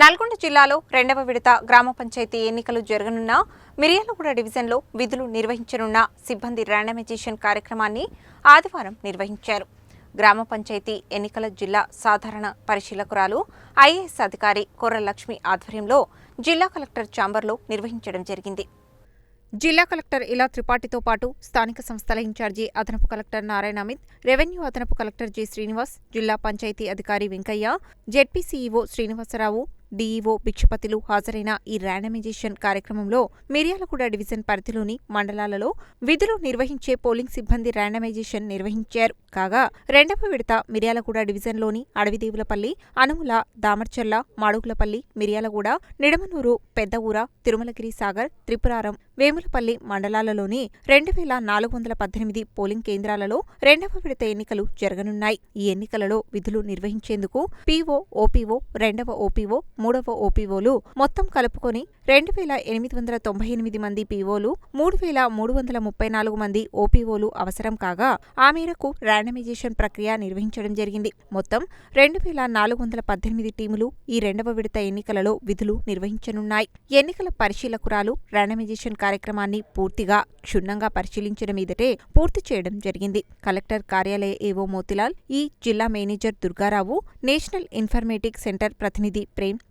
నల్గొండ జిల్లాలో రెండవ విడత గ్రామ పంచాయతీ ఎన్నికలు జరగనున్న మిర్యాలగూడ డివిజన్లో విధులు నిర్వహించనున్న సిబ్బంది ర్యాండమైజేషన్ కార్యక్రమాన్ని ఆదివారం నిర్వహించారు. గ్రామ పంచాయతీ ఎన్నికల జిల్లా సాధారణ పరిశీలకురాలు ఐఏఎస్ అధికారి కొర్ర లక్ష్మి ఆధ్వర్యంలో జిల్లా కలెక్టర్ చాంబర్లో నిర్వహించడం జరిగింది. జిల్లా కలెక్టర్ ఇలా త్రిపాఠితో పాటు స్థానిక సంస్థల ఇన్ఛార్జి అదనపు కలెక్టర్ నారాయణ అమిత్ రెవెన్యూ అదనపు కలెక్టర్ జి శ్రీనివాస్ జిల్లా పంచాయతీ అధికారి Venkaiah ZP CEO Srinivasarao DEO భిక్షపతిలు హాజరైన ఈ ర్యాండమైజేషన్ కార్యక్రమంలో మిర్యాలగూడ డివిజన్ పరిధిలోని మండలాలలో విధులు నిర్వహించే పోలింగ్ సిబ్బంది ర్యాండమైజేషన్ నిర్వహించారు. కాగా రెండవ విడత మిర్యాలగూడ డివిజన్లోని అడవిదేవులపల్లి అనుముల దామర్చర్ల మాడుగులపల్లి మిర్యాలగూడ నిడమనూరు పెద్దఊర తిరుమలగిరి సాగర్ త్రిపురారం వేములపల్లి మండలాలలోని రెండు వేల నాలుగు వందల పద్దెనిమిది పోలింగ్ కేంద్రాలలో రెండవ విడత ఎన్నికలు జరగనున్నాయి. ఈ ఎన్నికలలో విధులు నిర్వహించేందుకు పీఓ ఓపీఓ రెండవ ఓపీఓ మూడవ ఓపీఓలు మొత్తం కలుపుకొని రెండు వేల ఎనిమిది వందల తొంభై ఎనిమిది మంది పీఓలు మూడు వేల మూడు వందల ముప్పై నాలుగు మంది ఓపీఓలు అవసరం కాగా ఆ మేరకు ర్యాండమైజేషన్ ప్రక్రియ నిర్వహించడం జరిగింది. మొత్తం రెండు వేల నాలుగు వందల పద్దెనిమిది టీములు ఈ రెండవ విడత ఎన్నికలలో విధులు నిర్వహించనున్నాయి. ఎన్నికల పరిశీలకురాలు ర్యాండమైజేషన్ కార్యక్రమాన్ని పూర్తిగా క్షుణ్ణంగా పరిశీలించిన మీదటే పూర్తి చేయడం జరిగింది. కలెక్టర్ కార్యాలయ ఏవో మోతిలాల్ ఈ జిల్లా manager Durgarao national informatic centre ప్రతినిధి ప్రేమ్